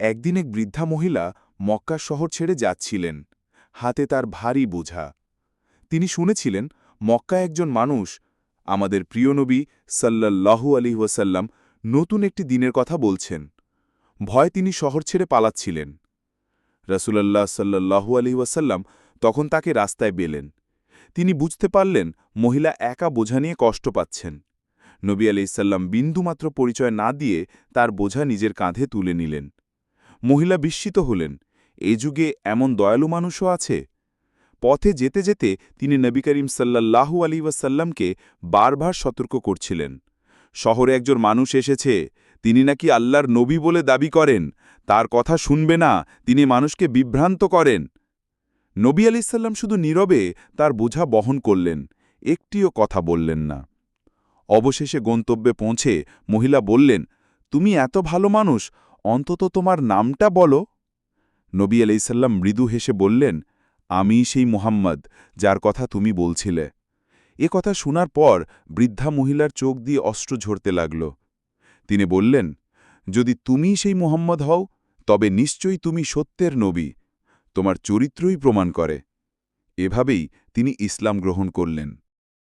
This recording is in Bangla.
একদিন এক বৃদ্ধা মহিলা মক্কা শহর ছেড়ে যাচ্ছিলেন। হাতে তার ভারী বোঝা। তিনি শুনেছিলেন মক্কা একজন মানুষ, আমাদের প্রিয় নবী সাল্লাল্লাহু আলী ওয়াসাল্লাম নতুন একটি দিনের কথা বলছেন। ভয় তিনি শহর ছেড়ে পালাচ্ছিলেন। রসুলাল্লাহ সাল্লাল্লাহু আলী ওয়াসাল্লাম তখন তাকে রাস্তায় বেলেন তিনি বুঝতে পারলেন, মহিলা একা বোঝা নিয়ে কষ্ট পাচ্ছেন। নবী আলাইসাল্লাম বিন্দুমাত্র পরিচয় না দিয়ে তার বোঝা নিজের কাঁধে তুলে নিলেন। মহিলা বিস্মিত হলেন, এ যুগে এমন দয়ালু মানুষও আছে? পথে যেতে যেতে তিনি নবী করিম সাল্লাল্লাহু আলী ওয়াসাল্লামকে বারবার সতর্ক করছিলেন। শহরে একজন মানুষ এসেছে, তিনি নাকি আল্লাহর নবী বলে দাবি করেন, তার কথা শুনবে না, তিনি মানুষকে বিভ্রান্ত করেন। নবী আলিসাল্লাম শুধু নীরবে তার বোঝা বহন করলেন, একটিও কথা বললেন না। অবশেষে গন্তব্যে পৌঁছে মহিলা বললেন, তুমি এত ভালো মানুষ অন্তত তোমার নামটা বলো। নবী আলাইসাল্লাম মৃদু হেসে বললেন, আমি সেই মুহাম্মদ যার কথা তুমি বলছিলে। এ কথা শোনার পর বৃদ্ধা মহিলার চোখ দিয়ে অস্ত্র ঝরতে লাগল। তিনি বললেন, যদি তুমি সেই মুহাম্মদ হও, তবে নিশ্চয়ই তুমি সত্যের নবী। তোমার চরিত্রই প্রমাণ করে। এভাবেই তিনি ইসলাম গ্রহণ করলেন।